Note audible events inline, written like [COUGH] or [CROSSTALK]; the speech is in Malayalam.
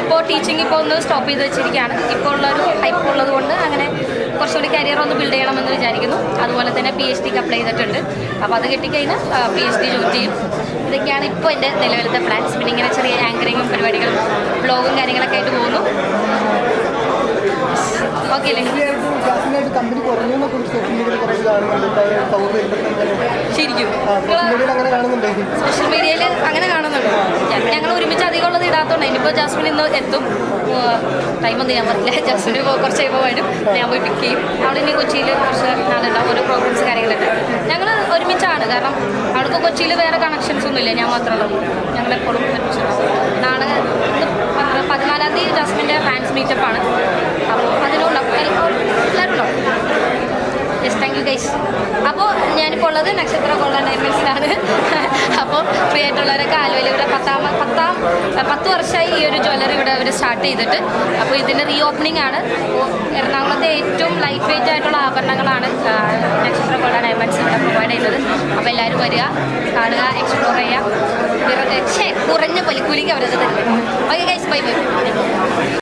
ഇപ്പോൾ ടീച്ചിങ് ഇപ്പോൾ ഒന്ന് സ്റ്റോപ്പ് ചെയ്ത് വെച്ചിരിക്കുകയാണ്. ഇപ്പോൾ ഉള്ളൊരു ഹൈപ്പ് ഉള്ളത് കൊണ്ട് അങ്ങനെ കുറച്ചുകൂടി കരിയർ ഒന്ന് ബിൽഡ് ചെയ്യണമെന്ന് വിചാരിക്കുന്നു. അതുപോലെ തന്നെ പി എച്ച് ഡിക്ക് അപ്ലൈ ചെയ്തിട്ടുണ്ട്. അപ്പോൾ അത് കിട്ടിക്കഴിഞ്ഞാൽ പി എച്ച് ഡി ജോയിൻ ചെയ്യും. ഇതൊക്കെയാണ് ഇപ്പോൾ എന്റെ നിലവിലത്തെ പ്ലാൻസ് പിന്നെ ഇങ്ങനെ ചെറിയ ആങ്കറിങ്ങും പരിപാടികളും ബ്ലോഗും കാര്യങ്ങളൊക്കെ ആയിട്ട് പോകുന്നു. ഓക്കെ. ശരിക്കും. സോഷ്യൽ മീഡിയയിൽ അങ്ങനെ കാണുന്നുണ്ടേ സോഷ്യൽ മീഡിയയിൽ അങ്ങനെ കാണുന്നുണ്ട് ചിലപ്പോൾ ഞങ്ങൾ ഒരുമിച്ച് അധികം ഉള്ളത് ഇടാത്തതുകൊണ്ട് ഇനിയിപ്പോൾ ജാസ്മിൻ ഇന്ന് എത്തും. ടൈമൊന്നും ഞാൻ പറഞ്ഞില്ല. [LAUGHS] ജാസ്മിൻ ഇപ്പോൾ കുറച്ച് കഴിയുമ്പോൾ ഞാൻ പോയി പിക്ക് ചെയ്യും. അവിടെ ഇനി കൊച്ചിയിൽ കുറച്ച് നാളുണ്ടാവും ഓരോ പ്രോഗ്രാംസ് കാര്യങ്ങളുണ്ട്. ഞങ്ങൾ ഒരുമിച്ചാണ്. കാരണം അവൾക്ക് കൊച്ചിയിൽ വേറെ കണക്ഷൻസ് ഒന്നുമില്ല ഞാൻ മാത്രമല്ല ഞങ്ങൾ എപ്പോഴും നാളെ പതിനാലാം തീയതി ജാസ്മിന്റെ ഫാൻസ് മീറ്റപ്പ് ആണ്. അപ്പോൾ അതിനുണ്ടാവും എല്ലാവരും യെസ് താങ്ക് യു ഗൈസ് അപ്പോൾ ഞാനിപ്പോൾ ഉള്ളത് നക്ഷത്ര ഗോൾഡൻ ഡയമണ്ട്സിലാണ്. [LAUGHS] അപ്പോൾ ഫ്രീ ആയിട്ടുള്ളവരൊക്കെ പത്താം പത്ത് വർഷമായി ഈ ഒരു ജ്വല്ലറി ഇവിടെ അവർ സ്റ്റാർട്ട് ചെയ്തിട്ട്. അപ്പോൾ ഇതിന്റെ റീ ഓപ്പണിംഗ് ആണ്. എറണാകുളത്തെ ഏറ്റവും ലൈറ്റ് വെയിറ്റ് ആയിട്ടുള്ള ആഭരണങ്ങളാണ് നക്ഷത്ര ഗോൾഡൻ ഡയമണ്ട്സ് ഇവിടെ പ്രൊവൈഡ് ചെയ്യുന്നത്. അപ്പോൾ എല്ലാവരും വരിക കാണുക എക്സ്പ്ലോർ ചെയ്യുക. കുറഞ്ഞ പലിക്കൂലിക്ക് അവരത് തരും. Okay guys bye bye